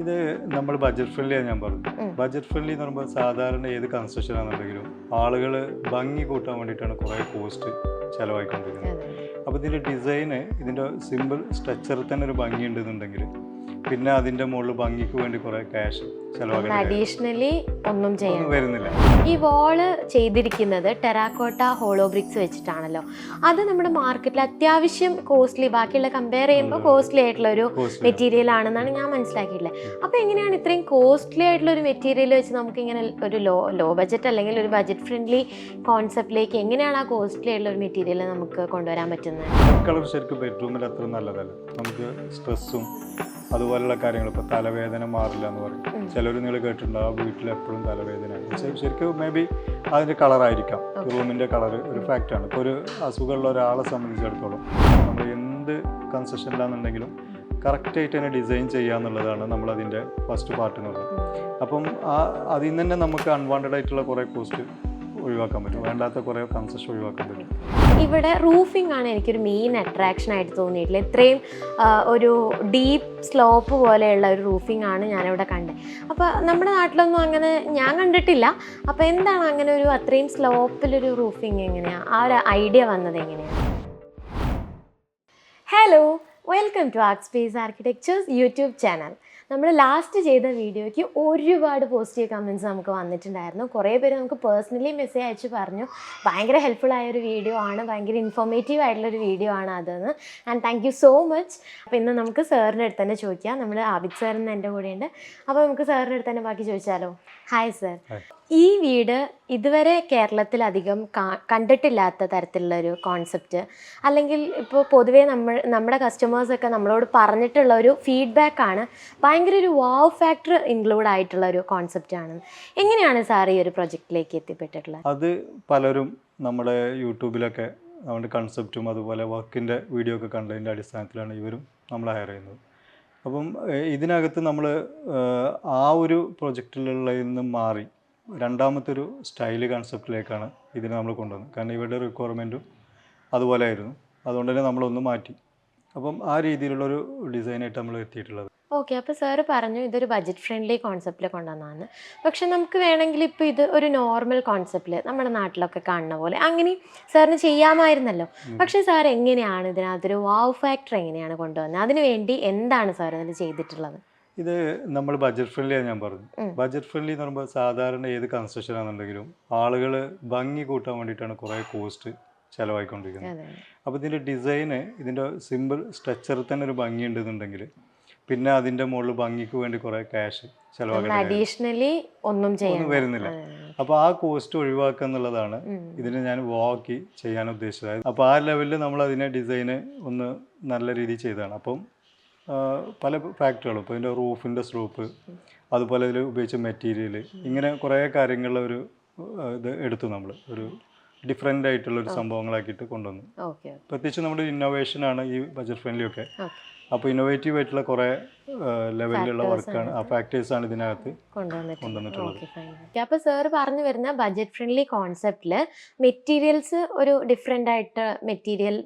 ഇത് നമ്മൾ budget friendly ഞാൻ പറഞ്ഞു ബജറ്റ് ബഡ്ജറ്റ് ഫ്രണ്ട്ലി എന്ന് പറയുമ്പോൾ സാധാരണ ഏത് കൺസ്ട്രക്ഷൻ ആണെന്നുണ്ടെങ്കിലും ആളുകൾ ഭംഗി കൂട്ടാൻ വേണ്ടിയിട്ടാണ് കുറേ കോസ്റ്റ് ചിലവായിക്കൊണ്ടിരിക്കുന്നത്. അപ്പോൾ ഇതിന്റെ ഡിസൈന് ഇതിന്റെ സിമ്പിൾ സ്ട്രക്ചറിൽ തന്നെ ഒരു ഭംഗി ഉണ്ടെന്നുണ്ടെങ്കിൽ പിന്നെ അതിന്റെ മുകളിൽ ഭംഗിക്ക് വേണ്ടി കുറെ ക്യാഷ് അഡീഷണലി ഒന്നും ചെയ്യാൻ വരുന്നില്ല. ഈ വാൾ ചെയ്തിരിക്കുന്നത് ടെറാക്കോട്ട ഹോളോ ബ്രിക്സ് വെച്ചിട്ടാണല്ലോ. അത് നമ്മുടെ മാർക്കറ്റിൽ അത്യാവശ്യം കോസ്റ്റ്ലി ബാക്കിയുള്ള കമ്പയർ ചെയ്യുമ്പോൾ കോസ്റ്റ്ലി ആയിട്ടുള്ള ഒരു മെറ്റീരിയൽ ആണെന്നാണ് ഞാൻ മനസ്സിലാക്കിയിട്ടുള്ളത്. അപ്പോൾ എങ്ങനെയാണ് ഇത്രയും കോസ്റ്റ്ലി ആയിട്ടുള്ള ഒരു മെറ്റീരിയൽ വെച്ച് നമുക്ക് ഇങ്ങനെ ഒരു ലോ ലോ ബജറ്റ് അല്ലെങ്കിൽ ഒരു ബജറ്റ് ഫ്രണ്ട്ലി കോൺസെപ്റ്റിലേക്ക് എങ്ങനെയാണ് ആ കോസ്റ്റ്ലി ആയിട്ടുള്ള ഒരു മെറ്റീരിയൽ നമുക്ക് കൊണ്ടുവരാൻ പറ്റുന്നത്? കളർ ശരിക്കും ബെഡ്റൂമിൽ അത്ര നല്ലതല്ല. നമുക്ക് സ്ട്രെസ്സും അതുപോലുള്ള കാര്യങ്ങൾ. ഇപ്പോൾ തലവേദന മാറില്ല എന്ന് പറയും. ചിലർ നിങ്ങൾ ആ വീട്ടിൽ എപ്പോഴും തലവേദന. ശരിക്കും മേ ബി അതിന്റെ കളറായിരിക്കാം റൂമിന്റെ കളർ ഒരു ഫാക്റ്റാണ് ഇപ്പോൾ ഒരു അസുഖമുള്ള ഒരാളെ സംബന്ധിച്ചിടത്തോളം നമ്മൾ എന്ത് കൺസെഷനിലാണെന്നുണ്ടെങ്കിലും കറക്റ്റായിട്ട് തന്നെ ഡിസൈൻ ചെയ്യുക എന്നുള്ളതാണ് നമ്മളതിന്റെ ഫസ്റ്റ് പാർട്ട് എന്നുള്ളത് അപ്പം ആ അതിൽ നിന്ന് തന്നെ നമുക്ക് അൺവാണ്ടഡ് ആയിട്ടുള്ള കുറേ കോസ്റ്റ് ഒഴിവാക്കാൻ പറ്റും. വേണ്ടാത്ത കുറേ കൺസെഷൻ ഒഴിവാക്കാൻ പറ്റും. ഇവിടെ റൂഫിംഗ് ആണ് എനിക്കൊരു മെയിൻ അട്രാക്ഷൻ ആയിട്ട് തോന്നിയിട്ടുള്ളത്. ഇത്രയും ഒരു ഡീപ്പ് സ്ലോപ്പ് പോലെയുള്ള ഒരു റൂഫിംഗ് ആണ് ഞാനിവിടെ കണ്ടത്. അപ്പോൾ നമ്മുടെ നാട്ടിലൊന്നും അങ്ങനെ ഞാൻ കണ്ടിട്ടില്ല. അപ്പോൾ എന്താണ് അങ്ങനെ ഒരു അത്രയും സ്ലോപ്പിലൊരു റൂഫിംഗ് എങ്ങനെയാണ് ആ ഒരു ഐഡിയ വന്നത് എങ്ങനെയാണ് hello welcome to art space architectures YouTube channel നമ്മൾ ലാസ്റ്റ് ചെയ്ത വീഡിയോയ്ക്ക് ഒരുപാട് പോസിറ്റീവ് കമന്റ്സ് നമുക്ക് വന്നിട്ടുണ്ടായിരുന്നു. കുറേ പേര് നമുക്ക് പേഴ്സണലി മെസ്സേജ് അയച്ച് പറഞ്ഞു. ഭയങ്കര ഹെൽപ്ഫുൾ ആയ ഒരു വീഡിയോ ആണ്. ഭയങ്കര ഇൻഫോർമേറ്റീവ് ആയിട്ടുള്ളൊരു വീഡിയോ ആണ് അതെന്ന്. And thank you so much അപ്പോൾ ഇന്ന് നമുക്ക് സാറിന്റെ അടുത്ത് തന്നെ ചോദിക്കാം. നമ്മൾ ആബിദ് സാറിന് എന്റെ കൂടെയുണ്ട്. അപ്പോൾ നമുക്ക് സാറിന്റെ അടുത്ത് തന്നെ ബാക്കി ചോദിച്ചാലോ? ഹായ് സർ ഈ വീട് ഇതുവരെ കേരളത്തിൽ അധികം കണ്ടിട്ടില്ലാത്ത തരത്തിലുള്ള ഒരു കോൺസെപ്റ്റ് അല്ലെങ്കിൽ ഇപ്പോൾ പൊതുവേ നമ്മൾ നമ്മുടെ കസ്റ്റമേഴ്സൊക്കെ നമ്മളോട് പറഞ്ഞിട്ടുള്ള ഒരു ഫീഡ്ബാക്ക് ആണ്. ഭയങ്കര ഒരു വാവ് ഫാക്ടർ ഇൻക്ലൂഡ് ആയിട്ടുള്ള ഒരു കോൺസെപ്റ്റ് ആണ്. എങ്ങനെയാണ് സാർ ഈ ഒരു പ്രൊജക്റ്റിലേക്ക് എത്തിപ്പെട്ടിട്ടുള്ളത്? അത് പലരും നമ്മുടെ യൂട്യൂബിലൊക്കെ നമ്മുടെ കൺസെപ്റ്റും അതുപോലെ വർക്കിന്റെ വീഡിയോ ഒക്കെ കണ്ടതിന്റെ അടിസ്ഥാനത്തിലാണ് ഇവരും നമ്മൾ ഹയർ ചെയ്യുന്നത്. അപ്പം ഇതിനകത്ത് നമ്മൾ ആ ഒരു പ്രൊജക്റ്റിലുള്ളതിൽ നിന്ന് മാറി. രണ്ടാമത്തെ ഒരു സ്റ്റൈൽ കൺസെപ്റ്റിലേക്കാണ് ഇതിനെ നമ്മൾ കൊണ്ടുവന്നത്. കാരണം ഇവരുടെ റിക്വയർമെന്റും അതുപോലെ ആയിരുന്നു അതുകൊണ്ട് തന്നെ നമ്മളൊന്ന് മാറ്റി. അപ്പം ആ രീതിയിലുള്ളൊരു ഡിസൈനായിട്ട് നമ്മൾ എത്തിയിട്ടുള്ളത്. ഓക്കെ അപ്പോൾ സാറ് പറഞ്ഞു ഇതൊരു ബജറ്റ് ഫ്രണ്ട്ലി കോൺസെപ്റ്റിൽ കൊണ്ടുവന്നതാണ്. പക്ഷെ നമുക്ക് വേണമെങ്കിൽ ഇപ്പോൾ ഇത് ഒരു നോർമൽ കോൺസെപ്റ്റിൽ നമ്മുടെ നാട്ടിലൊക്കെ കാണുന്ന പോലെ അങ്ങനെ സാറിന് ചെയ്യാമായിരുന്നല്ലോ. പക്ഷെ സാർ എങ്ങനെയാണ് ഇതിനകത്തൊരു വാവ് ഫാക്ടർ എങ്ങനെയാണ് കൊണ്ടുവന്നത്? അതിനുവേണ്ടി എന്താണ് സാർ ഇതിൽ ചെയ്തിട്ടുള്ളത്? ഇത് നമ്മൾ ബജറ്റ് ഫ്രണ്ട്ലി ഞാൻ പറഞ്ഞു. ബജറ്റ് ഫ്രണ്ട്ലി എന്ന് പറയുമ്പോൾ സാധാരണ ഏത് കൺസ്ട്രക്ഷൻ ആണെന്നുണ്ടെങ്കിലും ആളുകൾ ഭംഗി കൂട്ടാൻ വേണ്ടിയിട്ടാണ് കുറേ കോസ്റ്റ് ചിലവായിക്കൊണ്ടിരിക്കുന്നത്. അപ്പോൾ ഇതിന്റെ ഡിസൈന് ഇതിന്റെ സിമ്പിൾ സ്ട്രക്ചറിൽ തന്നെ ഒരു ഭംഗി ഉണ്ടെന്നുണ്ടെങ്കിൽ പിന്നെ അതിന്റെ മുകളിൽ ഭംഗിക്ക് വേണ്ടി കുറേ ക്യാഷ് ചിലവാക്കേണ്ടി വരും. അഡീഷണലി ഒന്നും ഒന്നും വരുന്നില്ല. അപ്പോൾ ആ കോസ്റ്റ് ഒഴിവാക്കുക എന്നുള്ളതാണ് ഇതിനെ ഞാൻ വാക്കി ചെയ്യാൻ ഉദ്ദേശിച്ചത്. അപ്പോൾ ആ ലെവലിൽ നമ്മൾ അതിനെ ഡിസൈന് ഒന്ന് നല്ല രീതിയിൽ ചെയ്തതാണ്. അപ്പം പല ഫാക്ടറികളും. ഇപ്പോൾ ഇതിന്റെ റൂഫിന്റെ സ്ലോപ്പ് അതുപോലെ ഇതിൽ ഉപയോഗിച്ച മെറ്റീരിയൽ ഇങ്ങനെ കുറേ കാര്യങ്ങളിൽ ഒരു ഇത് എടുത്തു നമ്മൾ ഒരു ഡിഫറെന്റ് ആയിട്ടുള്ള ഒരു സംഭവങ്ങളാക്കിയിട്ട് കൊണ്ടുവന്നു. പ്രത്യേകിച്ച് നമ്മുടെ ഇന്നോവേഷനാണ് ഈ ബജറ്റ് ഫ്രണ്ട്ലി ഒക്കെ. അപ്പോൾ ഇന്നോവേറ്റീവ് ആയിട്ടുള്ള കുറേ ലെവലിലുള്ള വർക്കാണ് ആ ഫാക്ടേഴ്സാണ് ഇതിനകത്ത് കൊണ്ടുവന്നിട്ടുണ്ട് കൊണ്ടുവന്നിട്ടുള്ളത്. അപ്പോൾ സാർ പറഞ്ഞു വരുന്ന ബഡ്ജറ്റ് ഫ്രണ്ട്ലി കോൺസെപ്റ്റിൽ മെറ്റീരിയൽസ് ഒരു ഡിഫറെന്റ് ആയിട്ട് മെറ്റീരിയൽ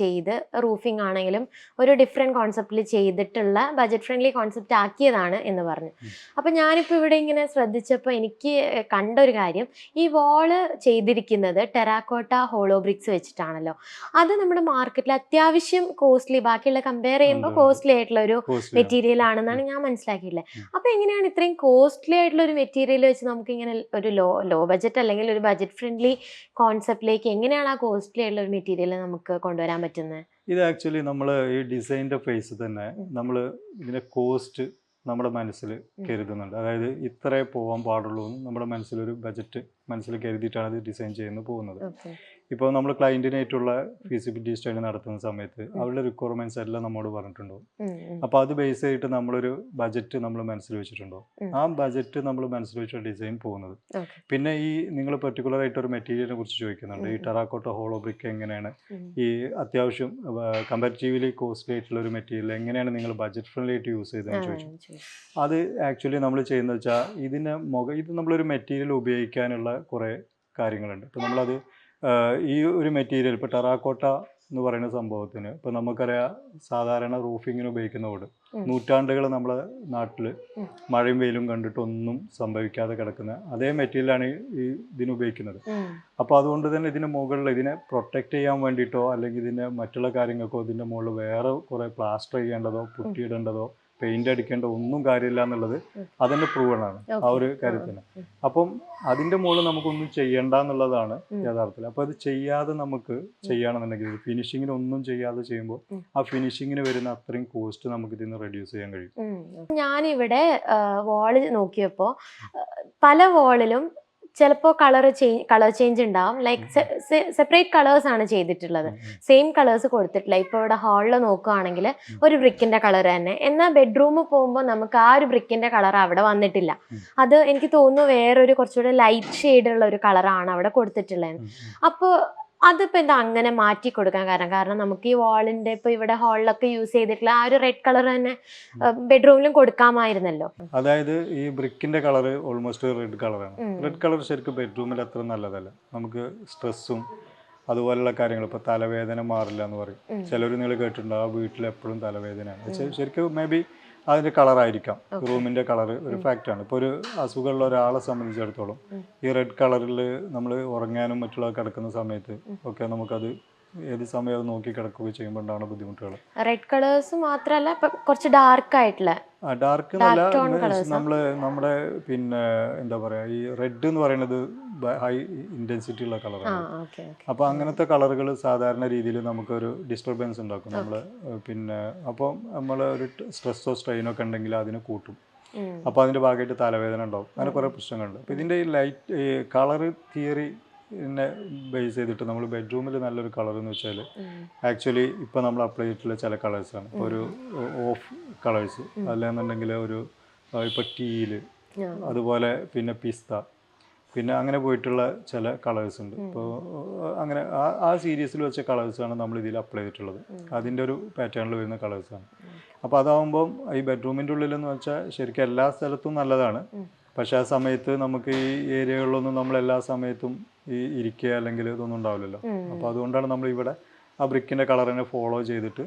ചെയ്ത് റൂഫിംഗ് ആണെങ്കിലും ഒരു ഡിഫറെന്റ് കോൺസെപ്റ്റിൽ ചെയ്തിട്ടുള്ള ബഡ്ജറ്റ് ഫ്രണ്ട്ലി കോൺസെപ്റ്റ് ആക്കിയതാണ് എന്ന് പറഞ്ഞു. അപ്പോൾ ഞാനിപ്പോൾ ഇവിടെ ഇങ്ങനെ ശ്രദ്ധിച്ചപ്പോൾ എനിക്ക് കണ്ട ഒരു കാര്യം. ഈ വാൾ ചെയ്തിരിക്കുന്നത് ടെറാക്കോട്ട ഹോളോ ബ്രിക്സ് വെച്ചിട്ടാണല്ലോ. അത് നമ്മുടെ മാർക്കറ്റിൽ അത്യാവശ്യം കോസ്റ്റ്ലി ബാക്കിയുള്ള കമ്പയർ ചെയ്യുമ്പോൾ. കോസ്റ്റ്ലി ആയിട്ടുള്ള ഒരു മെറ്റീരിയൽ ആണെന്നാണ് ഞാൻ മനസ്സിലാക്കിയിട്ടുള്ളത്. അപ്പൊ എങ്ങനെയാണ് ഇത്രയും കോസ്റ്റ്ലി ആയിട്ടുള്ള ഒരു മെറ്റീരിയൽ വെച്ച് നമുക്ക് ഇങ്ങനെ ഒരു ലോ ലോ ബജറ്റ് അല്ലെങ്കിൽ ഒരു ബജറ്റ് ഫ്രണ്ട്ലി കോൺസെപ്റ്റിലേക്ക് എങ്ങനെയാണ് ആ കോസ്റ്റ്ലി ആയിട്ടുള്ള ഒരു മെറ്റീരിയൽ നമുക്ക് കൊണ്ടുവരാൻ പറ്റുന്നത്? ഇത് ആക്ച്വലി നമ്മൾ ഈ ഡിസൈന്റെ ഫേസ് തന്നെ നമ്മൾ ഇതിന്റെ കോസ്റ്റ് നമ്മുടെ മനസ്സിൽ കരുതുന്നുണ്ട്. അതായത് ഇത്രേ പോകാൻ പാടുള്ളൂ എന്ന് നമ്മുടെ മനസ്സിലൊരു ബജറ്റ് മനസ്സിൽ കരുതിയിട്ടാണ് ഇത് ഡിസൈൻ ചെയ്യുന്നത് പോകുന്നത്. ഇപ്പോൾ നമ്മൾ ക്ലയന്റിനായിട്ടുള്ള ഫീസിബിലിറ്റി സ്റ്റഡി നടത്തുന്ന സമയത്ത് അവരുടെ റിക്വയർമെന്റ്സ് എല്ലാം നമ്മോട് പറഞ്ഞിട്ടുണ്ടോ? അപ്പോൾ അത് ബേസ് ചെയ്തിട്ട് നമ്മളൊരു ബജറ്റ് നമ്മൾ മനസ്സിൽ വെച്ചിട്ടുണ്ടോ ആ ബജറ്റ് നമ്മൾ മനസ്സിൽ വെച്ച ഡിസൈൻ പോകുന്നത് പിന്നെ ഈ നിങ്ങൾ പെർട്ടിക്കുലർ ആയിട്ട് ഒരു മെറ്റീരിയലിനെ കുറിച്ച് ചോദിക്കുന്നുണ്ട്. ഈ ടെറാക്കോട്ട ഹോളോ ബ്രിക്ക് എങ്ങനെയാണ്? ഈ അത്യാവശ്യം കമ്പാരിറ്റീവ്ലി കോസ്റ്റ്ലി ആയിട്ടുള്ള ഒരു മെറ്റീരിയൽ എങ്ങനെയാണ് നിങ്ങൾ ബജറ്റ് ഫ്രണ്ട്ലി ആയിട്ട് യൂസ് ചെയ്തതെന്ന് ചോദിച്ചു. അത് ആക്ച്വലി നമ്മൾ ചെയ്യുന്നത് വെച്ചാൽ ഇതിന് മുഖ ഇത് നമ്മളൊരു മെറ്റീരിയൽ ഉപയോഗിക്കാനുള്ള കുറേ കാര്യങ്ങളുണ്ട്. ഇപ്പം നമ്മളത് ഈ ഒരു മെറ്റീരിയൽ ഇപ്പോൾ ടെറാക്കോട്ട എന്ന് പറയുന്ന സംഭവത്തിന് ഇപ്പം നമുക്കറിയാം സാധാരണ റൂഫിങ്ങിന് ഉപയോഗിക്കുന്ന ഓട്. നൂറ്റാണ്ടുകൾ നമ്മളെ നാട്ടിൽ മഴയും വെയിലും കണ്ടിട്ടൊന്നും സംഭവിക്കാതെ കിടക്കുന്ന അതേ മെറ്റീരിയലാണ് ഈ ഇതിന് ഉപയോഗിക്കുന്നത്. അപ്പോൾ അതുകൊണ്ട് തന്നെ ഇതിന് മുകളിൽ ഇതിനെ പ്രൊട്ടക്റ്റ് ചെയ്യാൻ വേണ്ടിയിട്ടോ അല്ലെങ്കിൽ ഇതിന്റെ മറ്റുള്ള കാര്യങ്ങൾക്കോ ഇതിന്റെ മുകളിൽ വേറെ കുറേ പ്ലാസ്റ്റർ ചെയ്യേണ്ടതോ പുട്ടിയിടേണ്ടതോ പെയിന്റ് അടിക്കേണ്ട ഒന്നും കാര്യമില്ല എന്നുള്ളത് അതിന്റെ പ്രൂവണാണ് ആ ഒരു കാര്യത്തിന്. അപ്പം അതിന്റെ മുകളിൽ നമുക്കൊന്നും ചെയ്യണ്ട എന്നുള്ളതാണ് യഥാർത്ഥത്തിൽ. അപ്പൊ അത് ചെയ്യാതെ നമുക്ക് ചെയ്യണമെന്നുണ്ടെങ്കിൽ ഫിനിഷിങ്ങിന് ഒന്നും ചെയ്യാതെ ചെയ്യുമ്പോൾ ആ ഫിനിഷിങ്ങിന് വരുന്ന അത്രയും കോസ്റ്റ് നമുക്ക് ഇതിൽ നിന്ന് റെഡ്യൂസ് ചെയ്യാൻ കഴിയും. ഞാനിവിടെ വാൾ നോക്കിയപ്പോൾ പല വാളിലും ചിലപ്പോൾ കളർ ചേഞ്ച് കളർ ചേഞ്ച് ഉണ്ടാവും. ലൈക്ക് സെപ്പറേറ്റ് കളേഴ്സ് ആണ് ചെയ്തിട്ടുള്ളത്. സെയിം കളേഴ്സ് കൊടുത്തിട്ടില്ല. ഇപ്പോൾ ഇവിടെ ഹാളിൽ നോക്കുകയാണെങ്കിൽ ഒരു ബ്രിക്കിന്റെ കളർ തന്നെ. എന്നാൽ ബെഡ്റൂമിൽ പോകുമ്പോൾ നമുക്ക് ആ ഒരു ബ്രിക്കിന്റെ കളർ അവിടെ വന്നിട്ടില്ല. അത് എനിക്ക് തോന്നുന്നു വേറൊരു കുറച്ചുകൂടെ ലൈറ്റ് ഷെയ്ഡുള്ള ഒരു കളറാണ് അവിടെ കൊടുത്തിട്ടുള്ളത്. അപ്പോൾ അതിപ്പോൾ എന്താ അങ്ങനെ മാറ്റി കൊടുക്കാൻ കാരണം? കാരണം നമുക്ക് ഈ വാളിന്റെ ഇപ്പൊ ഇവിടെ ഹാളിലൊക്കെ യൂസ് ചെയ്തിട്ടുള്ള ആ ഒരു റെഡ് കളർ തന്നെ ബെഡ്റൂമിലും കൊടുക്കാമായിരുന്നല്ലോ? അതായത് ഈ ബ്രിക്കിന്റെ കളർ ഓൾമോസ്റ്റ് റെഡ് കളറാണ്. റെഡ് കളർ ശരിക്കും ബെഡ്റൂമിൽ അത്ര നല്ലതല്ല. നമുക്ക് സ്ട്രെസ്സും അതുപോലുള്ള കാര്യങ്ങൾ ഇപ്പൊ തലവേദന മാറില്ല എന്ന് പറയും. ചിലർ നിങ്ങൾ കേട്ടിട്ടുണ്ടോ ആ വീട്ടിൽ എപ്പോഴും തലവേദനയാണ് ശരിക്കും മേ ബി അതിന്റെ കളറായിരിക്കാം. റൂമിന്റെ കളർ ഒരു ഫാക്റ്റാണ്. ഇപ്പോൾ ഒരു അസുഖമുള്ള ഒരാളെ സംബന്ധിച്ചിടത്തോളം ഈ റെഡ് കളറിൽ നമ്മൾ ഉറങ്ങാനും മറ്റുള്ള കിടക്കുന്ന സമയത്ത് ഒക്കെ നമുക്കത് ഏത് സമയം അത് നോക്കി കിടക്കുക ചെയ്യുമ്പോൾ ഉണ്ടാകുന്ന ബുദ്ധിമുട്ടുകൾ. റെഡ് കളേഴ്സ് മാത്രമല്ല കുറച്ച് ഡാർക്ക് ആയിട്ടുള്ള. ഡാർക്ക് എന്നല്ല നമ്മൾ നമ്മുടെ പിന്നെ എന്താ പറയുക ഈ റെഡ് എന്ന് പറയുന്നത് ഹൈ ഇന്റൻസിറ്റി ഉള്ള കളറാണ് അപ്പോൾ അങ്ങനത്തെ കളറുകൾ സാധാരണ രീതിയിൽ നമുക്കൊരു ഡിസ്റ്റർബൻസ് ഉണ്ടാക്കും. നമ്മൾ പിന്നെ അപ്പോൾ നമ്മൾ ഒരു സ്ട്രെസ്സോ സ്ട്രെയിനോ ഒക്കെ ഉണ്ടെങ്കിൽ അതിനെ കൂട്ടും. അപ്പോൾ അതിന്റെ ഭാഗമായിട്ട് തലവേദന ഉണ്ടാവും. അങ്ങനെ കുറേ പ്രശ്നങ്ങളുണ്ട്. അപ്പോൾ ഇതിന്റെ ഈ ലൈറ്റ് കളർ തിയറി നെ ബേസ് ചെയ്തിട്ട് നമ്മൾ ബെഡ്റൂമിൽ നല്ലൊരു കളർ എന്ന് വെച്ചാൽ ആക്ച്വലി ഇപ്പം നമ്മൾ അപ്ലൈ ചെയ്തിട്ടുള്ള ചില കളേഴ്സാണ് ഒരു ഓഫ് കളേഴ്സ് അല്ലാന്നുണ്ടെങ്കിൽ ഒരു ഇപ്പം ടീൽ അതുപോലെ പിന്നെ പിസ്ത പിന്നെ അങ്ങനെ പോയിട്ടുള്ള ചില കളേഴ്സ് ഉണ്ട്. ഇപ്പോൾ അങ്ങനെ ആ ആ സീരീസിൽ വെച്ച കളേഴ്സാണ് നമ്മൾ ഇതിൽ അപ്ലൈ ചെയ്തിട്ടുള്ളത്. അതിന്റെ ഒരു പാറ്റേണിൽ വരുന്ന കളേഴ്സാണ് അപ്പോൾ അതാവുമ്പം ഈ ബെഡ്റൂമിന്റെ ഉള്ളിലെന്ന് വെച്ചാൽ ശരിക്കും എല്ലാ സ്ഥലത്തും നല്ലതാണ്. പക്ഷേ ആ സമയത്ത് നമുക്ക് ഈ ഏരിയകളിലൊന്നും നമ്മൾ എല്ലാ സമയത്തും ഈ ഇരിക്കുക അല്ലെങ്കിൽ ഇതൊന്നും ഉണ്ടാവില്ലല്ലോ. അപ്പോൾ അതുകൊണ്ടാണ് നമ്മൾ ഇവിടെ ആ ബ്രിക്കിന്റെ കളറിനെ ഫോളോ ചെയ്തിട്ട്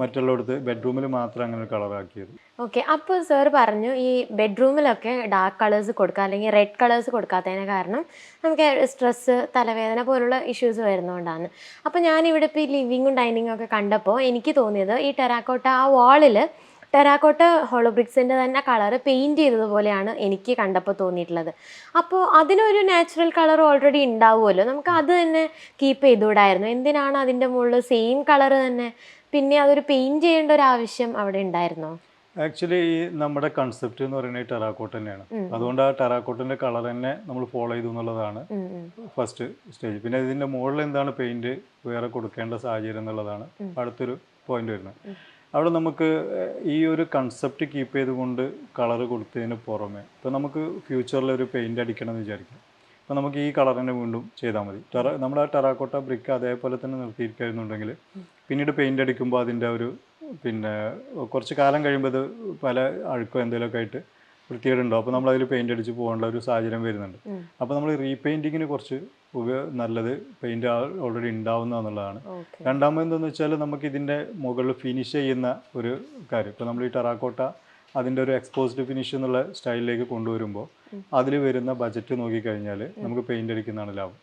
മറ്റുള്ളിടത്ത് ബെഡ്റൂമിൽ മാത്രം അങ്ങനെ ഒരു കളറാക്കിയത് ഓക്കെ അപ്പോൾ സാർ പറഞ്ഞു ഈ ബെഡ്റൂമിലൊക്കെ ഡാർക്ക് കളേഴ്സ് കൊടുക്കുക അല്ലെങ്കിൽ റെഡ് കളേഴ്സ് കൊടുക്കാത്തതിന് കാരണം നമുക്ക് സ്ട്രെസ് തലവേദന പോലുള്ള ഇഷ്യൂസ് വരുന്നതുകൊണ്ടാണ് അപ്പോൾ ഞാനിവിടെ ഇപ്പോൾ ഈ ലിവിങ്ങും ഡൈനിങ്ങും ഒക്കെ കണ്ടപ്പോൾ എനിക്ക് തോന്നിയത് ഈ ടെറാക്കോട്ട ആ വാളിൽ ടെറാക്കോട്ട ഹോളോബ്രിക്സിന്റെ തന്നെ കളർ പെയിന്റ് ചെയ്തതുപോലെയാണ് എനിക്ക് കണ്ടപ്പോൾ തോന്നിയിട്ടുള്ളത്. അപ്പോൾ അതിനൊരു നാച്ചുറൽ കളർ ഓൾറെഡി ഉണ്ടാവുമല്ലോ? നമുക്ക് അത് തന്നെ കീപ്പ് ചെയ്തുകൂടായിരുന്നു. എന്തിനാണ് അതിന്റെ മുകളിൽ സെയിം കളർ തന്നെ പിന്നെ അതൊരു പെയിന്റ് ചെയ്യേണ്ട ഒരു ആവശ്യം അവിടെ ഉണ്ടായിരുന്നോ? ആക്ച്വലി ഈ നമ്മുടെ കൺസെപ്റ്റ് എന്ന് പറയുന്നത് ടെറാക്കോട്ട് തന്നെയാണ്. അതുകൊണ്ട് ആ ടെറാക്കോട്ടിന്റെ കളർ തന്നെ നമ്മൾ ഫോളോ ചെയ്തു എന്നുള്ളതാണ്. ഫസ്റ്റ് സ്റ്റേജ് പിന്നെ ഇതിന്റെ മുകളിൽ എന്താണ് പെയിന്റ് വേറെ കൊടുക്കേണ്ട സാഹചര്യം എന്നുള്ളതാണ് അടുത്തൊരു പോയിന്റ് വരുന്നത്. അവിടെ നമുക്ക് ഈ ഒരു കൺസെപ്റ്റ് കീപ്പ് ചെയ്തുകൊണ്ട് കളർ കൊടുത്തതിന് പുറമെ ഇപ്പോൾ നമുക്ക് ഫ്യൂച്ചറിൽ ഒരു പെയിന്റ് അടിക്കണം എന്ന് വിചാരിക്കാം. അപ്പോൾ നമുക്ക് ഈ കളർ തന്നെ വീണ്ടും ചെയ്താൽ മതി. ടെറ നമ്മൾ ആ ടെറാക്കോട്ട ബ്രിക്ക് അതേപോലെ തന്നെ നിർത്തിയിരിക്കുന്നുണ്ടെങ്കിൽ പിന്നീട് പെയിന്റ് അടിക്കുമ്പോൾ അതിന്റെ ഒരു പിന്നെ കുറച്ച് കാലം കഴിയുമ്പോൾ ഇത് പല അഴുക്കോ എന്തെങ്കിലുമൊക്കെ ആയിട്ട് വൃത്തികേടുണ്ടാവും അപ്പോൾ നമ്മൾ അതിൽ പെയിന്റ് അടിച്ച് പോകാനുള്ള ഒരു സാഹചര്യം വരുന്നുണ്ട്. അപ്പോൾ നമ്മൾ റീപെയിന്റിങ്ങിന് കുറച്ച് നല്ലത് പെയിന്റ് ഓൾറെഡി ഉണ്ടാവുന്ന എന്നുള്ളതാണ്. വെച്ചാൽ നമുക്ക് ഇതിന്റെ മുകളിൽ ഫിനിഷ് ചെയ്യുന്ന ഒരു കാര്യം. ഇപ്പോൾ നമ്മൾ ഈ ടെറാക്കോട്ട അതിന്റെ ഒരു എക്സ്പോസ്ഡ് ഫിനിഷ് എന്നുള്ള സ്റ്റൈലിലേക്ക് കൊണ്ടുവരുമ്പോൾ അതിൽ വരുന്ന ബജറ്റ് നോക്കിക്കഴിഞ്ഞാൽ നമുക്ക് പെയിന്റ് അടിക്കുന്നതാണ് ലാഭം.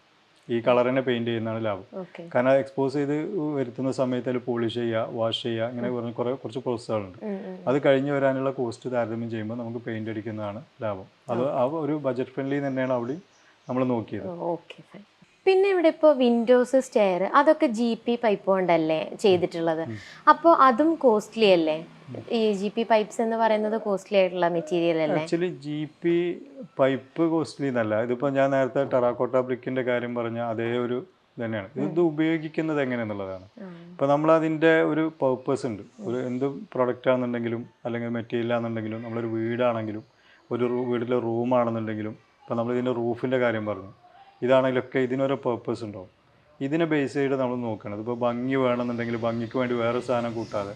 ഈ കളർ തന്നെ പെയിന്റ് ചെയ്യുന്നതാണ് ലാഭം. കാരണം എക്സ്പോസ് ചെയ്ത് വരുത്തുന്ന സമയത്ത് അതിൽ പോളിഷ് ചെയ്യുക വാഷ് ചെയ്യുക ഇങ്ങനെ കുറേ കുറെ കുറച്ച് പ്രോസസ്സുകളുണ്ട് അത് കഴിഞ്ഞ് വരാനുള്ള കോസ്റ്റ് താരതമ്യം ചെയ്യുമ്പോൾ നമുക്ക് പെയിന്റ് അടിക്കുന്നതാണ് ലാഭം. അത് ആ ഒരു ബജറ്റ് ഫ്രണ്ട്ലി തന്നെയാണ് അവിടെ നമ്മൾ നോക്കിയത്. പിന്നെ ഇവിടെ ഇപ്പോൾ വിൻഡോസ് സ്റ്റെയർ അതൊക്കെ ജി പി പൈപ്പ് കൊണ്ടല്ലേ ചെയ്തിട്ടുള്ളത്. അപ്പോൾ അതും കോസ്റ്റ്ലി അല്ലേ? ഈ ജി പി പൈപ്പ്സ് എന്ന് പറയുന്നത് കോസ്റ്റ്ലി ആയിട്ടുള്ള മെറ്റീരിയൽ അല്ലേ? Actually G P pipe costly എന്നല്ല. ഇതിപ്പോൾ ഞാൻ നേരത്തെ ടെറാക്കോട്ട ബ്രിക്കിന്റെ കാര്യം പറഞ്ഞ അതേ ഒരു തന്നെയാണ് ഇത് ഉപയോഗിക്കുന്നത് എങ്ങനെയെന്നുള്ളതാണ്. ഇപ്പം നമ്മൾ അതിന്റെ ഒരു പർപ്പസ് ഉണ്ട്. ഒരു എന്ത് പ്രൊഡക്റ്റ് ആണെന്നുണ്ടെങ്കിലും അല്ലെങ്കിൽ മെറ്റീരിയൽ ആണെന്നുണ്ടെങ്കിലും നമ്മളൊരു വീടാണെങ്കിലും ഒരു വീട്ടിലെ റൂമാണെന്നുണ്ടെങ്കിലും ഇപ്പം നമ്മൾ ഇതിന്റെ റൂഫിന്റെ കാര്യം പറഞ്ഞു. ഇതാണെങ്കിലൊക്കെ ഇതിനൊരു പർപ്പസ് ഉണ്ടാവും. ഇതിനെ ബേസ് ചെയ്ത് നമ്മൾ നോക്കണം. ഇപ്പോൾ ഭംഗി വേണമെന്നുണ്ടെങ്കിൽ ഭംഗിക്ക് വേണ്ടി വേറെ സാധനം കൂട്ടാതെ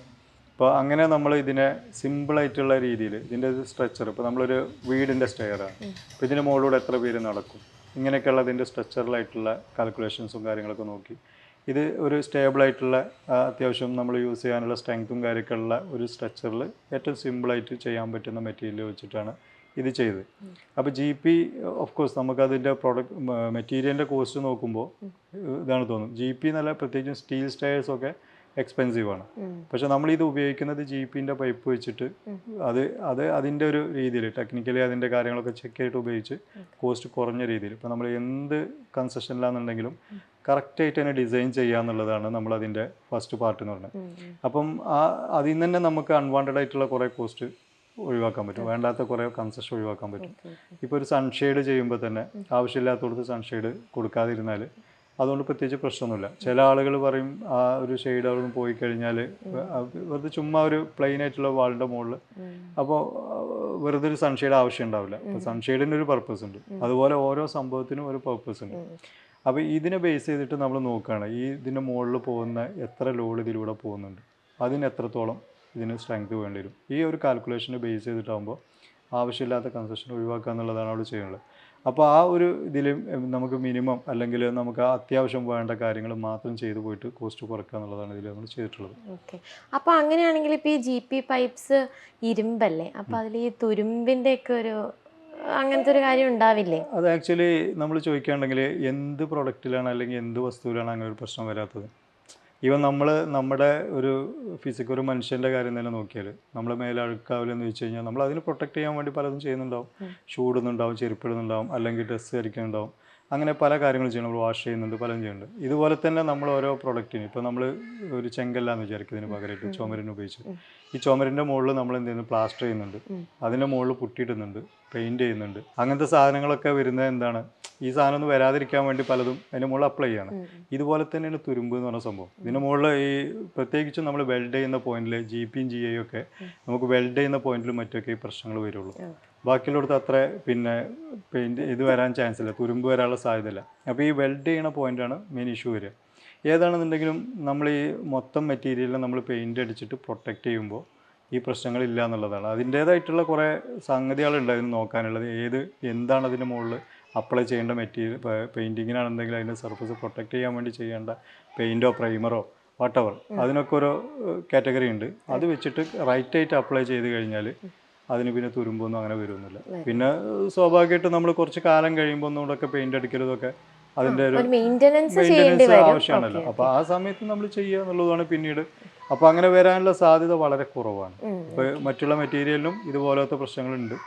അപ്പോൾ അങ്ങനെ നമ്മൾ ഇതിനെ സിമ്പിളായിട്ടുള്ള രീതിയിൽ ഇതിന്റെ സ്ട്രക്ചർ ഇപ്പോൾ നമ്മളൊരു വീടിന്റെ സ്റ്റെയറാണ് അപ്പോൾ ഇതിന്റെ മുകളിലൂടെ എത്ര പേര് നടക്കും? ഇങ്ങനെയൊക്കെയുള്ള ഇതിന്റെ സ്ട്രക്ചറിലായിട്ടുള്ള കാൽക്കുലേഷൻസും കാര്യങ്ങളൊക്കെ നോക്കി. ഇത് ഒരു സ്റ്റേബിളായിട്ടുള്ള അത്യാവശ്യം നമ്മൾ യൂസ് ചെയ്യാനുള്ള സ്ട്രെങ്ത്തും കാര്യമൊക്കെ ഉള്ള ഒരു സ്ട്രക്ചറിൽ ഏറ്റവും സിമ്പിളായിട്ട് ചെയ്യാൻ പറ്റുന്ന മെറ്റീരിയൽ വെച്ചിട്ടാണ് ഇത് ചെയ്ത് അപ്പോൾ ജി പി ഓഫ് കോഴ്സ് നമുക്കതിന്റെ പ്രൊഡക്റ്റ് മെറ്റീരിയലിന്റെ കോസ്റ്റ് നോക്കുമ്പോൾ ഇതാണ് തോന്നും ജി പി നല്ല പ്രത്യേകിച്ചും സ്റ്റീൽ സ്റ്റയേഴ്സ് ഒക്കെ എക്സ്പെൻസീവ് ആണ്. പക്ഷെ നമ്മൾ ഇത് ഉപയോഗിക്കുന്നത് ജി പിന്റെ പൈപ്പ് വെച്ചിട്ട് അത് അത് അതിന്റെ ഒരു രീതിയിൽ ടെക്നിക്കലി അതിന്റെ കാര്യങ്ങളൊക്കെ ചെക്ക് ആയിട്ട് ഉപയോഗിച്ച് കോസ്റ്റ് കുറഞ്ഞ രീതിയിൽ. ഇപ്പൊ നമ്മൾ എന്ത് കൺസെഷനിലാണെന്നുണ്ടെങ്കിലും കറക്റ്റായിട്ട് തന്നെ ഡിസൈൻ ചെയ്യുക നമ്മൾ അതിന്റെ ഫസ്റ്റ് പാർട്ട് എന്ന് ഉം. അപ്പം ആ അതിൽ നിന്ന് തന്നെ നമുക്ക് അൺവാണ്ടഡ് ആയിട്ടുള്ള കുറേ കോസ്റ്റ് ഒഴിവാക്കാൻ പറ്റും. വേണ്ടാത്ത കുറേ കൺസെഷൻ ഒഴിവാക്കാൻ പറ്റും. ഇപ്പോൾ ഒരു സൺഷെയ്ഡ് ചെയ്യുമ്പോൾ തന്നെ ആവശ്യമില്ലാത്തടത്ത് സൺഷെയ്ഡ് കൊടുക്കാതിരുന്നാൽ അതുകൊണ്ട് പ്രത്യേകിച്ച് പ്രശ്നമൊന്നുമില്ല. ചില ആളുകൾ പറയും ആ ഒരു ഷെയ്ഡ് അവിടെ നിന്ന് പോയി കഴിഞ്ഞാൽ വെറുതെ ചുമ്മാ ഒരു പ്ലെയിൻ ആയിട്ടുള്ള വാളിന്റെ മുകളിൽ അപ്പോൾ വെറുതെ ഒരു സൺഷെയ്ഡ് ആവശ്യം ഉണ്ടാവില്ല. അപ്പോൾ സൺഷെയ്ഡിന്റെ ഒരു പർപ്പസ് ഉണ്ട്. അതുപോലെ ഓരോ സംഭവത്തിനും ഒരു പർപ്പസ് ഉണ്ട്. അപ്പോൾ ഇതിനെ ബേസ് ചെയ്തിട്ട് നമ്മൾ നോക്കുകയാണ് ഈ ഇതിന്റെ മുകളിൽ പോകുന്ന എത്ര ലോഡ് ഇതിലൂടെ പോകുന്നുണ്ട്. അതിന് എത്രത്തോളം ഇതിന് സ്ട്രെങ്ത് വേണ്ടി വരും. ഈ ഒരു കാൽക്കുലേഷനെ ബേസ് ചെയ്തിട്ടാകുമ്പോൾ ആവശ്യമില്ലാത്ത കൺസെഷൻ ഒഴിവാക്കുക എന്നുള്ളതാണ് അവിടെ ചെയ്യുന്നത്. അപ്പോൾ ആ ഒരു ഇതിൽ നമുക്ക് മിനിമം അല്ലെങ്കിൽ നമുക്ക് അത്യാവശ്യം വേണ്ട കാര്യങ്ങൾ മാത്രം ചെയ്തു പോയിട്ട് കോസ്റ്റ് കുറക്കുക എന്നുള്ളതാണ് ഇതിൽ നമ്മൾ ചെയ്തിട്ടുള്ളത്. ഓക്കെ അപ്പോൾ അങ്ങനെയാണെങ്കിൽ ഇപ്പോൾ ഈ ജി പി പൈപ്പ്സ് ഇരുമ്പല്ലേ? അപ്പോൾ അതിൽ ഈ തുരുമ്പിന്റെ ഒക്കെ ഒരു അങ്ങനത്തെ ഒരു കാര്യം ഉണ്ടാവില്ലേ? അത് ആക്ച്വലി നമ്മൾ ചോദിക്കുകയാണെങ്കിൽ എന്ത് പ്രൊഡക്റ്റിലാണ് അല്ലെങ്കിൽ എന്ത് വസ്തുവിലാണ് അങ്ങനെ ഒരു പ്രശ്നം വരാത്തത്? ഈവൻ നമ്മൾ നമ്മുടെ ഒരു ഫിസിക്കൽ ഒരു മനുഷ്യന്റെ കാര്യം തന്നെ നോക്കിയാൽ നമ്മൾ മേലെ അഴുക്കാവില്ലെന്ന് വെച്ച് കഴിഞ്ഞാൽ നമ്മൾ അതിന് പ്രൊട്ടക്ട് ചെയ്യാൻ വേണ്ടി പലതും ചെയ്യുന്നുണ്ടാവും. ചൂടുന്നുണ്ടാവും ചെരുപ്പിടുന്നുണ്ടാവും അല്ലെങ്കിൽ ഡ്രസ്സ് ധരിക്കുന്നുണ്ടാവും. അങ്ങനെ പല കാര്യങ്ങളും ചെയ്യണം നമ്മൾ വാഷ് ചെയ്യുന്നുണ്ട് പലതും ചെയ്യുന്നുണ്ട്. ഇതുപോലെ തന്നെ നമ്മൾ ഓരോ പ്രൊഡക്റ്റിന് ഇപ്പോൾ നമ്മൾ ഒരു ചെങ്കല്ലാന്ന് വിചാരിക്കും ഇതിന് പകരമായിട്ട് ചുമരിന് ഉപയോഗിച്ച്. ഈ ചുമരിന്റെ മുകളിൽ നമ്മൾ എന്ത് ചെയ്യുന്നു? പ്ലാസ്റ്റർ ചെയ്യുന്നുണ്ട്. അതിന്റെ മുകളിൽ പുട്ടിയിടുന്നുണ്ട് പെയിന്റ് ചെയ്യുന്നുണ്ട്. അങ്ങനത്തെ സാധനങ്ങളൊക്കെ വരുന്നത് എന്താണ്? ഈ സാധനം ഒന്ന് വരാതിരിക്കാൻ വേണ്ടി പലതും അതിന്റെ മുകളിൽ അപ്ലൈ ചെയ്യാണ്. ഇതുപോലെ തന്നെയാണ് തുരുമ്പ് എന്ന് പറഞ്ഞ സംഭവം. ഇതിന്റെ മുകളിൽ ഈ പ്രത്യേകിച്ചും നമ്മൾ വെൽഡ് ചെയ്യുന്ന പോയിന്റിൽ ജി പിയും ജി ഐ ഒക്കെ നമുക്ക് വെൽഡ് ചെയ്യുന്ന പോയിന്റിലും മറ്റൊക്കെ ഈ പ്രശ്നങ്ങൾ വരുള്ളൂ. ബാക്കിയുള്ളടത്ത് അത്ര പിന്നെ പെയിന്റ് ഇത് വരാൻ ചാൻസ് ഇല്ല. തുരുമ്പ് വരാനുള്ള സാധ്യതയില്ല. അപ്പോൾ ഈ വെൽഡ് ചെയ്യുന്ന പോയിന്റാണ് മെയിൻ ഇഷ്യൂ വരിക. ഏതാണെന്നുണ്ടെങ്കിലും നമ്മൾ ഈ മൊത്തം മെറ്റീരിയലിനെ നമ്മൾ പെയിന്റ് അടിച്ചിട്ട് പ്രൊട്ടക്റ്റ് ചെയ്യുമ്പോൾ ഈ പ്രശ്നങ്ങളില്ല എന്നുള്ളതാണ്. അതിന്റേതായിട്ടുള്ള കുറേ സംഗതികളുണ്ട് അതിന് നോക്കാനുള്ളത്. ഏത് എന്താണ് അതിന്റെ മുകളിൽ അപ്ലൈ ചെയ്യേണ്ട മെറ്റീരിയൽ പെയിന്റിങ്ങിനാണെന്നുണ്ടെങ്കിൽ അതിന്റെ സർഫസ് പ്രൊട്ടക്റ്റ് ചെയ്യാൻ വേണ്ടി ചെയ്യേണ്ട പെയിന്റോ പ്രൈമറോ വാട്ടവർ അതിനൊക്കെ ഓരോ കാറ്റഗറി ഉണ്ട്. അത് വെച്ചിട്ട് റൈറ്റ് ആയിട്ട് അപ്ലൈ ചെയ്ത് കഴിഞ്ഞാൽ അതിന് പിന്നെ തുരുമ്പൊന്നും അങ്ങനെ വരുമൊന്നുമില്ല പിന്നെ സ്വാഭാവികമായിട്ടും നമ്മൾ കുറച്ച് കാലം കഴിയുമ്പോൾ ഒന്നുകൂടെ പെയിന്റ് അടിക്കലതൊക്കെ അതിന്റെ ഒരു മെയിന്റനൻസ് ആവശ്യമാണല്ലോ. അപ്പൊ ആ സമയത്ത് നമ്മൾ ചെയ്യുക എന്നുള്ളതാണ് പിന്നീട്. അപ്പൊ അങ്ങനെ വരാനുള്ള സാധ്യത വളരെ കുറവാണ്. ഇപ്പൊ മറ്റുള്ള മെറ്റീരിയലിലും ഇതുപോലത്തെ പ്രശ്നങ്ങളുണ്ട്.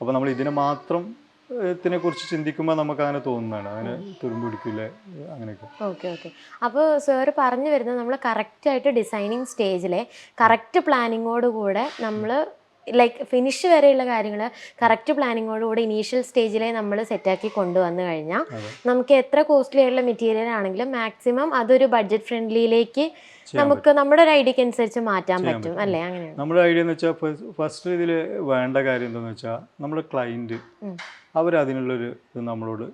അപ്പൊ നമ്മൾ ഇതിനെ മാത്രം ത്തിനെ കുറിച്ച് ചിന്തിക്കുമ്പോൾ നമുക്ക് അങ്ങനെ തോന്നുന്നതാണ്. അങ്ങനെ തുരുമ്പ് പിടിക്കില്ല അങ്ങനെയൊക്കെ. ഓക്കെ ഓക്കെ അപ്പോൾ സാറ് പറഞ്ഞു വരുന്നത് നമ്മൾ കറക്റ്റായിട്ട് ഡിസൈനിങ് സ്റ്റേജിലെ കറക്റ്റ് പ്ലാനിങ്ങോട് കൂടെ നമ്മൾ ലൈക്ക് ഫിനിഷ് വരെയുള്ള കാര്യങ്ങൾ കറക്റ്റ് പ്ലാനിങ്ങോടുകൂടി ഇനീഷ്യൽ സ്റ്റേജിലെ നമ്മൾ സെറ്റാക്കി കൊണ്ടുവന്നു കഴിഞ്ഞാൽ നമുക്ക് എത്ര കോസ്റ്റ്ലി ആയിട്ടുള്ള മെറ്റീരിയൽ ആണെങ്കിലും മാക്സിമം അതൊരു ബഡ്ജറ്റ് ഫ്രണ്ട്ലിയിലേക്ക് നമുക്ക് നമ്മുടെ ഒരു ഐഡിയക്ക് അനുസരിച്ച് മാറ്റാൻ പറ്റും. അല്ലേ? അങ്ങനെയാണ്. നമ്മുടെ ഐഡിയ എന്ന് വെച്ചാൽ ഫസ്റ്റ് ഇതിൽ വേണ്ട കാര്യം എന്താണെന്ന് വെച്ചാൽ നമ്മുടെ ക്ലയന്റ്. അവരതിനുള്ളൊരു ഇത് നമ്മളോട്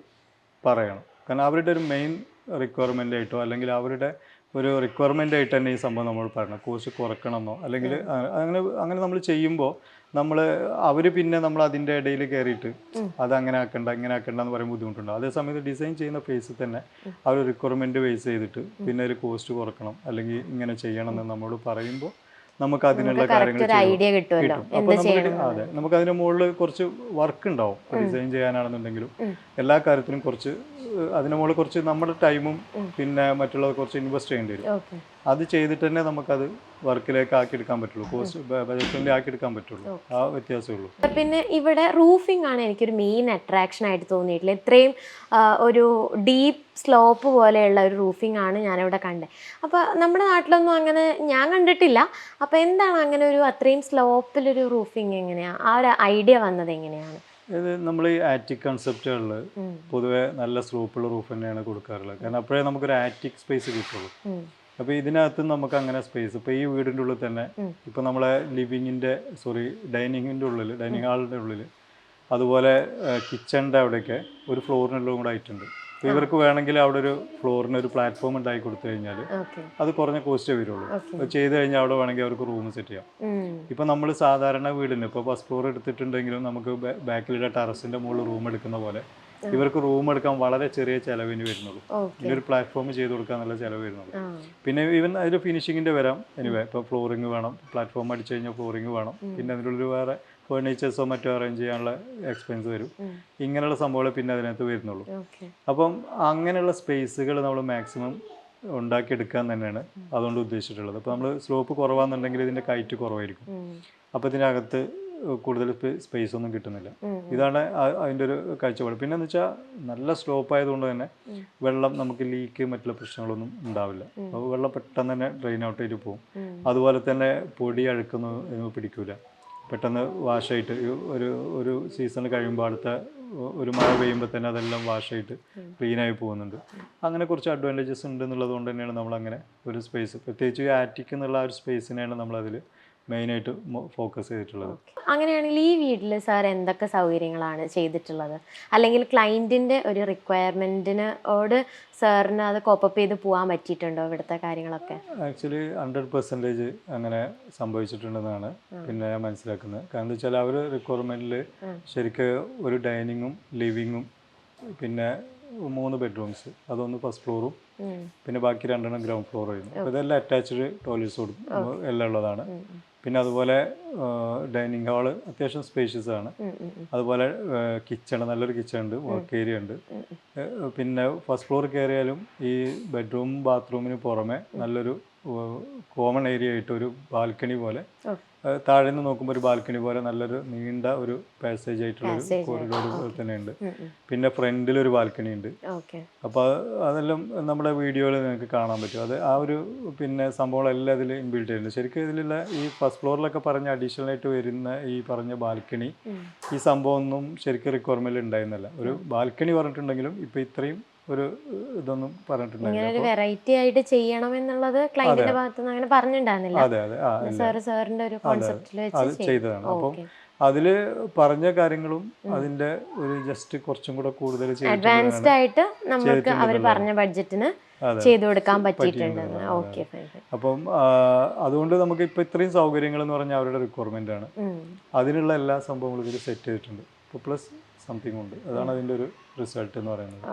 പറയണം. കാരണം അവരുടെ ഒരു മെയിൻ റിക്വയർമെന്റ് ആയിട്ടോ അല്ലെങ്കിൽ അവരുടെ ഒരു റിക്വയർമെന്റ് ആയിട്ട് തന്നെ ഈ സംഭവം നമ്മൾ പറയണം കോസ്റ്റ് കുറക്കണമെന്നോ അല്ലെങ്കിൽ അങ്ങനെ അങ്ങനെ നമ്മൾ ചെയ്യുമ്പോൾ നമ്മൾ അവർ പിന്നെ നമ്മൾ അതിന്റെ ഇടയിൽ കയറിയിട്ട് അത് അങ്ങനെ ആക്കണ്ട ഇങ്ങനെ ആക്കണ്ട എന്ന് പറയുമ്പോൾ ബുദ്ധിമുട്ടുണ്ട്. അതേ സമയത്ത് ഡിസൈൻ ചെയ്യുന്ന ഫേസിൽ തന്നെ അവർ റിക്വയർമെന്റ് ബേസ് ചെയ്തിട്ട് പിന്നെ ഒരു കോസ്റ്റ് കുറക്കണം അല്ലെങ്കിൽ ഇങ്ങനെ ചെയ്യണം എന്ന് നമ്മളോട് പറയുമ്പോൾ നമുക്ക് അതിനുള്ള കാര്യങ്ങൾ ഐഡിയ കിട്ടുമല്ലോ. അതെ നമുക്ക് അതിന്റെ മുകളിൽ കുറച്ച് വർക്ക് ഉണ്ടാവും. ഡിസൈൻ ചെയ്യാനാണെന്നുണ്ടെങ്കിലും എല്ലാ കാര്യത്തിലും കുറച്ച് മുകളിൽ കുറച്ച് നമ്മുടെ ടൈമും പിന്നെ മറ്റുള്ളത് കുറച്ച് ഇൻവെസ്റ്റ് ചെയ്യേണ്ടി വരും. അത് ചെയ്തിട്ട് തന്നെ നമുക്കത് വർക്കിലേക്ക് ആക്കിയെടുക്കാൻ പറ്റുള്ളൂ. കോസ്റ്റ് ആക്കി എടുക്കാൻ പറ്റുള്ളൂ. ആ വ്യത്യാസമേ ഉള്ളൂ പിന്നെ ഇവിടെ റൂഫിംഗ് ആണ് എനിക്കൊരു മെയിൻ അട്രാക്ഷൻ ആയിട്ട് തോന്നിയിട്ടില്ല ഇത്രയും ഒരു ഡീപ്പ് സ്ലോപ്പ് പോലെയുള്ള ഒരു റൂഫിംഗ് ആണ് ഞാനിവിടെ കണ്ടത് അപ്പോൾ നമ്മുടെ നാട്ടിലൊന്നും അങ്ങനെ ഞാൻ കണ്ടിട്ടില്ല. അപ്പോൾ എന്താണ് അങ്ങനെ ഒരു അത്രയും സ്ലോപ്പിലൊരു റൂഫിംഗ് എങ്ങനെയാണ് ആ ഒരു ഐഡിയ വന്നത് എങ്ങനെയാണ്? ഇത് നമ്മൾ ഈ ആറ്റിക് കൺസെപ്റ്റുകളിൽ. പൊതുവെ നല്ല സ്ലോപ്പുള്ള റൂഫ് തന്നെയാണ് കൊടുക്കാറുള്ളത്. കാരണം അപ്പോഴേ നമുക്കൊരു ആറ്റിക് സ്പേസ് കിട്ടുള്ളൂ. അപ്പൊ അപ്പോൾ ഇതിനകത്ത് നമുക്ക് അങ്ങനെ സ്പേസ് ഇപ്പോൾ ഈ വീടിന്റെ ഉള്ളിൽ തന്നെ ഇപ്പൊ ഇപ്പോൾ നമ്മളെ ലിവിങ്ങിന്റെ സോറി ഡൈനിങ്ങിന്റെ ഉള്ളിൽ ഡൈനിങ് ഹാളിന്റെ ഉള്ളിൽ അതുപോലെ കിച്ചണിന്റെ അവിടെയൊക്കെ ഒരു ഫ്ലോറിനുള്ളിലും കൂടെ ആയിട്ടുണ്ട്. അപ്പോൾ ഇവർക്ക് വേണമെങ്കിൽ അവിടെ ഒരു ഫ്ലോറിന് ഒരു പ്ലാറ്റ്ഫോം ഉണ്ടാക്കി കൊടുത്തു കഴിഞ്ഞാൽ അത് കുറഞ്ഞ കോസ്റ്റേ വരുള്ളൂ. ചെയ്ത് കഴിഞ്ഞാൽ അവിടെ വേണമെങ്കിൽ അവർക്ക് റൂം സെറ്റ് ചെയ്യാം. ഇപ്പൊ നമ്മൾ സാധാരണ വീടിന് ഇപ്പോൾ ഫസ്റ്റ് ഫ്ലോർ എടുത്തിട്ടുണ്ടെങ്കിലും നമുക്ക് ബാക്കിലുള്ള ടെറസിന്റെ മുകളിൽ റൂം എടുക്കുന്ന പോലെ ഇവർക്ക് റൂം എടുക്കാൻ വളരെ ചെറിയ ചെലവിന് വരുന്നുള്ളൂ. ഇനി ഒരു പ്ലാറ്റ്ഫോം ചെയ്ത് കൊടുക്കാൻ നല്ല ചെലവ് വരുന്നുള്ളൂ. പിന്നെ ഇവൻ അതിൽ ഫിനിഷിങ്ങിന്റെ വരാം. എനിവേ ഇപ്പോൾ ഫ്ലോറിങ് വേണം പ്ലാറ്റ്ഫോം അടിച്ചു കഴിഞ്ഞാൽ ഫ്ലോറിങ് വേണം. പിന്നെ അതിനുള്ളിൽ വേറെ ഫേർണിച്ചേഴ്സോ മറ്റോ അറേഞ്ച് ചെയ്യാനുള്ള എക്സ്പെൻസ് വരും. ഇങ്ങനെയുള്ള സംഭവങ്ങൾ പിന്നെ അതിനകത്ത് വരുന്നുള്ളൂ. അപ്പം അങ്ങനെയുള്ള സ്പേസുകൾ നമ്മൾ മാക്സിമം ഉണ്ടാക്കിയെടുക്കാൻ തന്നെയാണ് അതുകൊണ്ട് ഉദ്ദേശിച്ചിട്ടുള്ളത്. അപ്പോൾ നമ്മൾ സ്ലോപ്പ് കുറവാണെന്നുണ്ടെങ്കിൽ ഇതിന്റെ കയറ്റ് കുറവായിരിക്കും. അപ്പോൾ ഇതിനകത്ത് കൂടുതൽ സ്പേസ് ഒന്നും കിട്ടുന്നില്ല. ഇതാണ് അതിന്റെ ഒരു കാഴ്ചപ്പാട്. പിന്നെ എന്ന് വെച്ചാൽ നല്ല സ്ലോപ്പ് ആയതുകൊണ്ട് തന്നെ വെള്ളം നമുക്ക് ലീക്ക് മറ്റുള്ള പ്രശ്നങ്ങളൊന്നും ഉണ്ടാവില്ല. അപ്പോൾ വെള്ളം പെട്ടെന്ന് തന്നെ ഡ്രെയിൻ ഔട്ട് ആയിട്ട് പോകും അതുപോലെ തന്നെ പൊടി അഴുക്കൊന്നും പിടിക്കൂല. പെട്ടെന്ന് വാഷായിട്ട് ഒരു ഒരു സീസൺ കഴിയുമ്പോൾ അടുത്ത ഒരു മഴ പെയ്യുമ്പോൾ തന്നെ അതെല്ലാം വാഷായിട്ട് ക്ലീനായി പോകുന്നുണ്ട്. അങ്ങനെ കുറച്ച് അഡ്വാന്റേജസ് ഉണ്ട് എന്നുള്ളത് കൊണ്ട് തന്നെയാണ് നമ്മളങ്ങനെ ഒരു സ്പേസ് പ്രത്യേകിച്ച് ആറ്റിക് എന്നുള്ള ആ ഒരു സ്പേസിനെയാണ് നമ്മളതിൽ മെയിനായിട്ട് ഫോക്കസ് ചെയ്തിട്ടുള്ളത്. അങ്ങനെയാണെങ്കിൽ ഈ വീട്ടിൽ സാർ എന്തൊക്കെ സൗകര്യങ്ങളാണ് ചെയ്തിട്ടുള്ളത്? അല്ലെങ്കിൽ ക്ലയന്റിന്റെ ഒരു റിക്വയർമെന്റിനോട് സാറിന് അത് കോപ്പപ്പ് ചെയ്ത് പോകാൻ പറ്റിയിട്ടുണ്ടോ ഇവിടുത്തെ കാര്യങ്ങളൊക്കെ? ആക്ച്വലി ഹൺഡ്രഡ് പെർസെന്റേജ് അങ്ങനെ സംഭവിച്ചിട്ടുണ്ടെന്നാണ് പിന്നെ ഞാൻ മനസ്സിലാക്കുന്നത്. കാരണം എന്താ വെച്ചാൽ അവർ റിക്വയർമെന്റിൽ ശരിക്ക് ഒരു ഡൈനിങ്ങും ലിവിങ്ങും പിന്നെ മൂന്ന് ബെഡ്റൂംസ് അതൊന്ന് ഫസ്റ്റ് ഫ്ലോറും പിന്നെ ബാക്കി രണ്ടെണ്ണം ഗ്രൗണ്ട് ഫ്ലോർ ആയിരുന്നു. അപ്പോൾ ഇതെല്ലാം അറ്റാച്ച്ഡ് ടോയ്ലറ്റ്സ് കൊടുക്കും എല്ലാം ഉള്ളതാണ്. പിന്നെ അതുപോലെ ഡൈനിങ് ഹാൾ അത്യാവശ്യം സ്പേഷ്യസ് ആണ്. അതുപോലെ കിച്ചൺ നല്ലൊരു കിച്ചൺ ഉണ്ട് വർക്ക് ഏരിയ ഉണ്ട്. പിന്നെ ഫസ്റ്റ് ഫ്ലോർ കയറിയാലും ഈ ബെഡ്റൂം ബാത്റൂമിന് പുറമെ നല്ലൊരു കോമൺ ഏരിയ ആയിട്ട് ഒരു ബാൽക്കണി പോലെ താഴെ നിന്ന് നോക്കുമ്പോൾ ഒരു ബാൽക്കണി പോലെ നല്ലൊരു നീണ്ട ഒരു പാസേജ് ആയിട്ടുള്ള ഒരു കോറിഡോർ പോലെ തന്നെ ഉണ്ട്. പിന്നെ ഫ്രണ്ടിൽ ഒരു ബാൽക്കണി ഉണ്ട്. അപ്പൊ അപ്പോൾ അതെല്ലാം നമ്മുടെ വീഡിയോയിൽ നിങ്ങൾക്ക് കാണാൻ പറ്റും. അത് ആ ഒരു പിന്നെ സംഭവങ്ങളെല്ലാം ഇതിൽ ഇൻബിൽഡ് ചെയ്യുന്നുണ്ട്. ശരിക്കും ഇതിലുള്ള ഈ ഫസ്റ്റ് ഫ്ലോറിലൊക്കെ പറഞ്ഞ അഡീഷണൽ ആയിട്ട് വരുന്ന ഈ പറഞ്ഞ ബാൽക്കണി ഈ സംഭവം ഒന്നും ശരിക്കും റിക്വയർമെന്റ് ഉണ്ടായിരുന്നില്ല. ഒരു ബാൽക്കണി പറഞ്ഞിട്ടുണ്ടെങ്കിലും ഇപ്പൊ ഇത്രയും ഒരു ഇതൊന്നും പറഞ്ഞിട്ടുണ്ടായിരുന്നു വെറൈറ്റി ആയിട്ട് ചെയ്യണം എന്നുള്ളത് ക്ലയന്റിന്റെ ഭാഗത്ത് നിന്ന് അങ്ങനെ പറഞ്ഞിട്ടുണ്ടായിരുന്നില്ല. അതെ അതെ. സാറിന്റെ ഒരു കോൺസെപ്റ്റിൽ അത്. ചെയ്തതാണ്. അപ്പം പറഞ്ഞ കാര്യങ്ങളും അതിന്റെ ഒരു ജസ്റ്റ് കുറച്ചും കൂടെ കൂടുതൽ അഡ്വാൻസ്ഡ് ആയിട്ട് നമുക്ക് അവർ പറഞ്ഞ ബഡ്ജറ്റിന്. ചെയ്തു കൊടുക്കാൻ പറ്റിയിട്ടുണ്ട്. ഓക്കെ അപ്പം അതുകൊണ്ട് നമുക്ക് ഇപ്പൊ ഇത്രയും സൗകര്യങ്ങൾ എന്ന് പറഞ്ഞാൽ അവരുടെ റിക്വയർമെന്റ് ആണ്. അതിനുള്ള എല്ലാ സംഭവങ്ങളും ഇതിൽ സെറ്റ് ചെയ്തിട്ടുണ്ട്. ഇപ്പൊ പ്ലസ് സംതിങ് ഉണ്ട്. അതാണ് അതിന്റെ ഒരു റിസൾട്ട് എന്ന് പറയുന്നത്.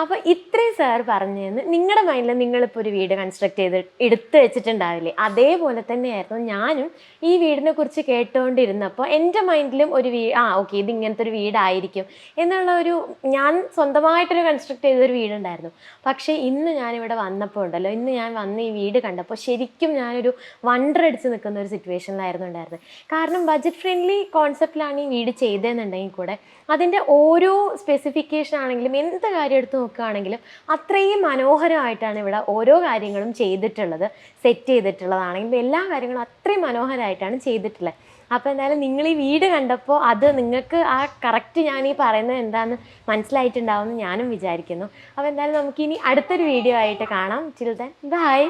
അപ്പൊ ഇത്രയും സാർ പറഞ്ഞതെന്ന് നിങ്ങളുടെ മൈൻഡിൽ നിങ്ങളിപ്പോൾ ഒരു വീട് കൺസ്ട്രക്ട് ചെയ്ത് എടുത്തു വെച്ചിട്ടുണ്ടാവില്ലേ? അതേപോലെ തന്നെയായിരുന്നു ഞാനും ഈ വീടിനെ കുറിച്ച് കേട്ടുകൊണ്ടിരുന്നപ്പോൾ എന്റെ മൈൻഡിലും ഒരു വീ ആ ഓക്കെ ഇത് ഇങ്ങനത്തെ ഒരു വീടായിരിക്കും എന്നുള്ള ഒരു ഞാൻ സ്വന്തമായിട്ടൊരു കൺസ്ട്രക്ട് ചെയ്തൊരു വീടുണ്ടായിരുന്നു. പക്ഷേ ഇന്ന് ഞാനിവിടെ വന്നപ്പോൾ ഉണ്ടല്ലോ ഇന്ന് ഞാൻ വന്ന് ഈ വീട് കണ്ടപ്പോൾ ശരിക്കും ഞാനൊരു വണ്ടർ അടിച്ച് നിൽക്കുന്ന ഒരു സിറ്റുവേഷനിലായിരുന്നു ഉണ്ടായിരുന്നത്. കാരണം ബജറ്റ് ഫ്രണ്ട്ലി കോൺസെപ്റ്റിലാണ് ഈ വീട് ചെയ്തതെന്നുണ്ടെങ്കിൽ കൂടെ അതിന്റെ ഓരോ സ്പെസിഫിക്കേഷൻ ആണെങ്കിലും എന്ത് കാര്യം എടുത്ത് നോക്കുകയാണെങ്കിലും അത്രയും മനോഹരമായിട്ടാണ് ഇവിടെ ഓരോ കാര്യങ്ങളും ചെയ്തിട്ടുള്ളത് സെറ്റ് ചെയ്തിട്ടുള്ളതാണെങ്കിലും എല്ലാ കാര്യങ്ങളും അത്രയും മനോഹരമായിട്ടാണ് ചെയ്തിട്ടുള്ളത്. അപ്പോൾ എന്തായാലും നിങ്ങൾ ഈ വീട് കണ്ടപ്പോൾ അത് നിങ്ങൾക്ക് ആ കറക്റ്റ് ഞാൻ ഈ പറയുന്നത് എന്താണെന്ന് മനസ്സിലായിട്ടുണ്ടാവുമെന്ന് ഞാനും വിചാരിക്കുന്നു. അപ്പോൾ എന്തായാലും നമുക്കിനി അടുത്തൊരു വീഡിയോ ആയിട്ട് കാണാം. ചിൽ ദൻ ബൈ